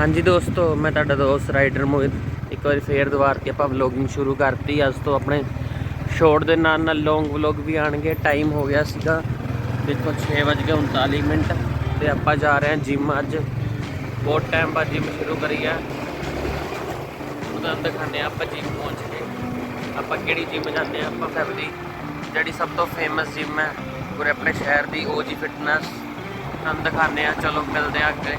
ਹਾਂਜੀ ਦੋਸਤੋ, ਮੈਂ ਤੁਹਾਡਾ ਦੋਸਤ ਰਾਈਡਰ ਮੋਹਿਤ ਇੱਕ ਵਾਰੀ ਫੇਰ ਦੁਬਾਰ ਕੇ ਆਪਾਂ ਵਲੋਗਿੰਗ ਸ਼ੁਰੂ ਕਰਤੀ। ਅੱਜ ਤੋਂ ਆਪਣੇ ਸ਼ੋਰਟ ਦੇ ਨਾਲ ਨਾਲ ਲੌਂਗ ਵਲੋਗ ਵੀ ਆਣਗੇ। ਟਾਈਮ ਹੋ ਗਿਆ ਸੀਗਾ। ਦੇਖੋ 6:39 ਮਿੰਟ ਤੇ ਆਪਾਂ ਜਾ ਰਹੇ ਹਾਂ ਜਿਮ ਅੱਜ। ਬਹੁਤ ਟਾਈਮ ਬਾਅਦ ਜਿਮ ਸ਼ੁਰੂ ਕਰੀ ਆ। ਉਹਦਾ ਦਿਖਾਣੇ ਆਪਾਂ ਜਿਮ ਪਹੁੰਚ ਗਏ। ਆਪਾਂ ਕਿਹੜੀ ਜਿਮ ਜਾਂਦੇ ਆ ਆਪਾਂ ਫੈਮਿਲੀ ਜਿਹੜੀ ਸਭ ਤੋਂ ਫੇਮਸ ਜਿਮ ਹੈ, ਪੂਰੇ ਆਪਣੇ ਸ਼ਹਿਰ ਦੀ ਓਜੀ ਫਿਟਨੈਸ ਤੁਹਾਨੂੰ ਦਿਖਾਣੇ ਆ ਚਲੋ, ਮਿਲਦੇ ਆ ਅੱਗੇ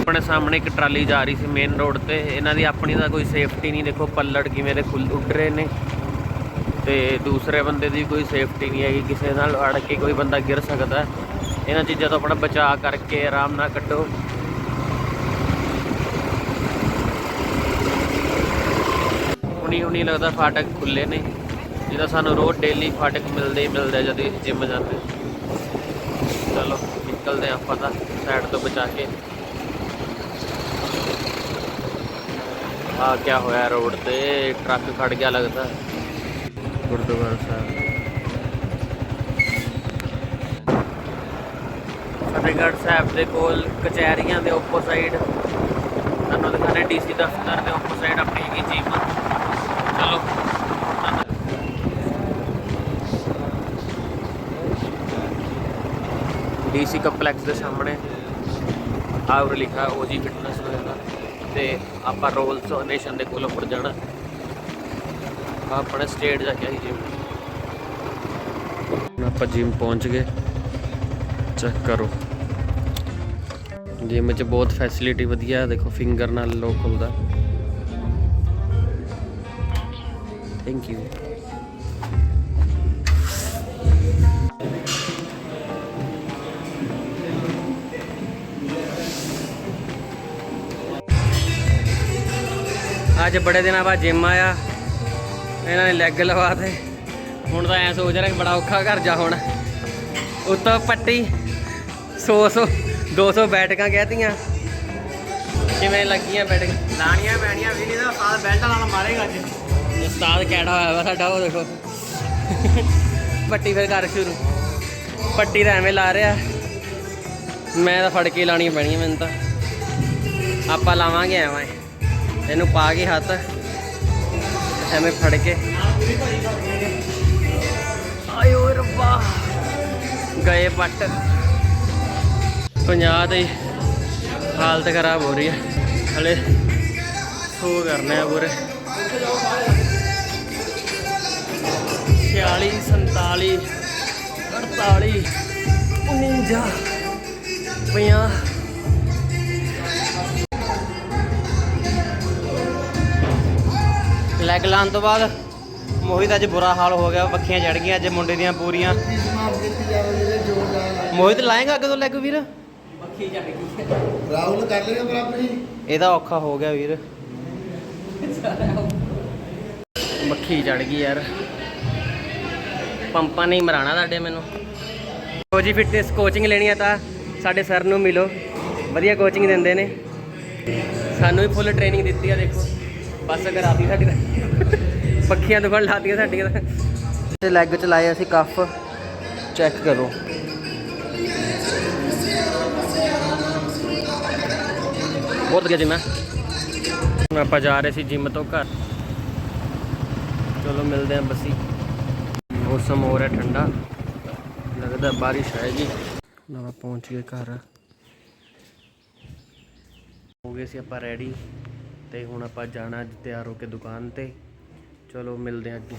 ਆਪਣੇ ਸਾਹਮਣੇ ਇੱਕ ਟਰਾਲੀ ਜਾ ਰਹੀ ਸੀ ਮੇਨ ਰੋਡ ਤੇ। ਇਹਨਾਂ ਦੀ ਆਪਣੀ ਦਾ ਕੋਈ ਸੇਫਟੀ ਨਹੀਂ, ਦੇਖੋ ਪੱਲੜ ਕਿਵੇਂ ਦੇ ਖੁੱਲ ਉੱਡ ਰਹੇ ਨੇ। ਤੇ ਦੂਸਰੇ ਬੰਦੇ ਦੀ ਕੋਈ ਸੇਫਟੀ ਨਹੀਂ ਹੈਗੀ, ਕਿਸੇ ਨਾਲ ਅੜ ਕੇ ਕੋਈ ਬੰਦਾ ਗਿਰ ਸਕਦਾ। ਇਹਨਾਂ ਚੀਜ਼ਾਂ ਤੋਂ ਆਪਣਾ ਬਚਾਅ ਕਰਕੇ ਆਰਾਮ ਨਾਲ ਕੱਢੋ। ਹੁਣੀ ਹੁਣੀ ਲੱਗਦਾ ਫਾਟਕ ਖੁੱਲੇ ਨੇ। ਜਿਹਦਾ ਸਾਨੂੰ ਰੋਜ਼ ਡੇਲੀ ਫਾਟਕ ਮਿਲਦੇ ਹੀ ਮਿਲਦੇ ਆ ਜਦ ਜਿਮ ਜਾਂਦੇ। ਚਲੋ, ਨਿਕਲਦੇ ਹਾਂ ਆਪਾਂ ਤਾਂ ਸਾਈਡ ਤੋਂ ਬਚਾ ਕੇ। ਆ ਕਿਆ ਹੋਇਆ ਰੋਡ ਤੇ? ਟਰੱਕ ਖੜ ਗਿਆ ਲੱਗਦਾ। ਗੁਰਦੁਆਰਾ ਸਾਹਿਬ। ਫਤਿਹਗੜ੍ਹ ਸਾਹਿਬ ਦੇ ਕੋਲ ਕਚਹਿਰੀਆਂ ਦੇ ਆਪੋਸਾਈਡ ਤੁਹਾਨੂੰ ਦਿਖਾਣੇ ਡੀਸੀ ਦਫ਼ਤਰ ਦੇ ਆਪੋਸਾਈਡ ਆਪਣੀ ਹੈਗੀ ਜਿਮ। ਚਲੋ। ਡੀਸੀ ਕੰਪਲੈਕਸ ਦੇ ਸਾਹਮਣੇ। ਆਵਰ ਲਿਖਾ ਓਜੀ ਫਿਟਨੈਸ ਵਗੈਰਾ। ਤੇ ਆਪਾਂ ਰੋਲਸ ਨੇਸ਼ਨ ਦੇ ਕੋਲ ਮੁੜ ਜਾਣਾ। ਆਪਣੇ ਸਟੇਟ ਜਾ ਕੇ ਆਈ ਜਿਮ ਆਪਾਂ ਜਿਮ ਪਹੁੰਚ ਗਏ। ਚੈੱਕ ਕਰੋ। ਜਿਮ 'ਚ ਬਹੁਤ ਫੈਸਿਲਿਟੀ ਵਧੀਆ ਹੈ ਦੇਖੋ ਫਿੰਗਰ ਨਾਲ ਲੋਕ ਖੁੱਲਦਾ। ਥੈਂਕ ਯੂ ਅੱਜ ਬੜੇ ਦਿਨਾਂ ਬਾਅਦ ਜਿਮ ਆਇਆ। ਇਹਨਾਂ ਨੇ ਲੈਗ ਲਵਾ ਤੇ। ਹੁਣ ਤਾਂ ਐ ਸੋਚ ਰਿਹਾ ਕਿ ਬੜਾ ਔਖਾ ਘਰ ਜਾ ਹੁਣ। ਉੱਤੋਂ ਪੱਟੀ 100 100 200 ਬੈਠਕਾਂ ਕਹਿਤੀਆਂ ਕਿਵੇਂ ਲੱਗੀਆਂ ਬੈਠਕ? ਲਾਣੀਆਂ ਪੈਣੀਆਂ ਵੀ ਨਹੀਂ ਤਾਂ ਸਾਲ ਬੈਲਟ ਨਾਲ ਮਾਰੇਗਾ ਅੱਜ। ਉਸਤਾਦ ਕਿਹੜਾ ਹੋਇਆ ਵਾ ਸਾਡਾ ਉਹ ਦੇਖੋ। ਪੱਟੀ ਫਿਰ ਕਰ ਸ਼ੁਰੂ। ਪੱਟੀ ਤਾਂ ਐਵੇਂ ਲਾ ਰਿਹਾ। ਮੈਂ ਤਾਂ ਫੜ ਕੇ ਲਾਣੀ ਪੈਣੀ ਆ ਮੈਨੂੰ ਤਾਂ। ਆਪਾਂ ਲਾਵਾਂਗੇ ਐਵੇਂ। ਇਹਨੂੰ ਪਾ ਕੇ ਹੱਥ, ਐਵੇਂ ਫੜ ਕੇ। ਆਇਓ ਰੱਬਾ। ਗਏ ਪੱਟ। 50 ਦੀ ਹਾਲਤ ਖਰਾਬ ਹੋ ਰਹੀ ਹੈ। ਹਲੇ ਸੋ ਕਰਨੇ ਆ ਪੂਰੇ। 46 47 48 49 50 ਲੈਗ ਲਾਉਣ ਤੋਂ ਬਾਅਦ ਮੋਹਿਤ ਅੱਜ ਬੁਰਾ ਹਾਲ ਹੋ ਗਿਆ ਪੱਖੀਆਂ ਚੜ ਗਈਆਂ ਅੱਜ ਮੁੰਡੇ ਦੀਆਂ ਪੂਰੀਆਂ। ਮੋਹਿਤ ਲਾਏਗਾ ਅੱਗੇ ਤੋਂ ਲੈਗ ਵੀਰ? ਰਾਹੁਲ ਕਰ ਲੇਗਾ ਆਪਣੀ। ਇਹਦਾ ਔਖਾ ਹੋ ਗਿਆ ਵੀਰ। ਮੱਖੀ ਚੜ ਗਈ ਯਾਰ। ਪੰਪਾਂ ਨਹੀਂ ਮਰਾਣਾ ਤੁਹਾਡੇ ਮੈਨੂੰ। ਕੋਜੀ ਫਿਟਨੈਸ ਕੋਚਿੰਗ ਲੈਣੀ ਆ ਤਾਂ ਸਾਡੇ ਸਰ ਨੂੰ ਮਿਲੋ। ਵਧੀਆ ਕੋਚਿੰਗ ਦਿੰਦੇ ਨੇ। ਸਾਨੂੰ ਵੀ ਫੁੱਲ ਟ੍ਰੇਨਿੰਗ ਦਿੱਤੀ ਆ ਦੇਖੋ। ਬਸ ਅਗਰ ਆਦੀ ਸਾਡੀ ਪੱਖੀਆਂ ਦੁਕਾਨ ਲਾਤੀਆਂ ਸਾਡੀਆਂ ਤਾਂ। ਲੈਗ ਚ ਲਾਏ ਅਸੀਂ ਕੱਫ ਚੈੱਕ ਕਰੋ। ਬਹੁਤ ਵਧੀਆ ਜਿਮ ਹੈ ਹੁਣ ਆਪਾਂ ਜਾ ਰਹੇ ਸੀ ਜਿਮ ਤੋਂ ਘਰ। ਚਲੋ ਮਿਲਦੇ ਹਾਂ ਬਸੀ। ਮੌਸਮ ਹੋ ਰਿਹਾ ਠੰਡਾ। ਲੱਗਦਾ ਬਾਰਿਸ਼ ਆਏਗੀ। ਨਵਾਂ ਪਹੁੰਚ ਗਏ ਘਰ। ਹੋ ਗਏ ਸੀ ਆਪਾਂ ਰੈਡੀ ਤੇ ਹੁਣ ਆਪਾਂ ਜਾਣਾ ਅੱਜ ਤਿਆਰ ਹੋ ਕੇ ਦੁਕਾਨ ਤੇ। ਚਲੋ ਮਿਲਦੇ ਹਾਂ ਅੱਗੇ।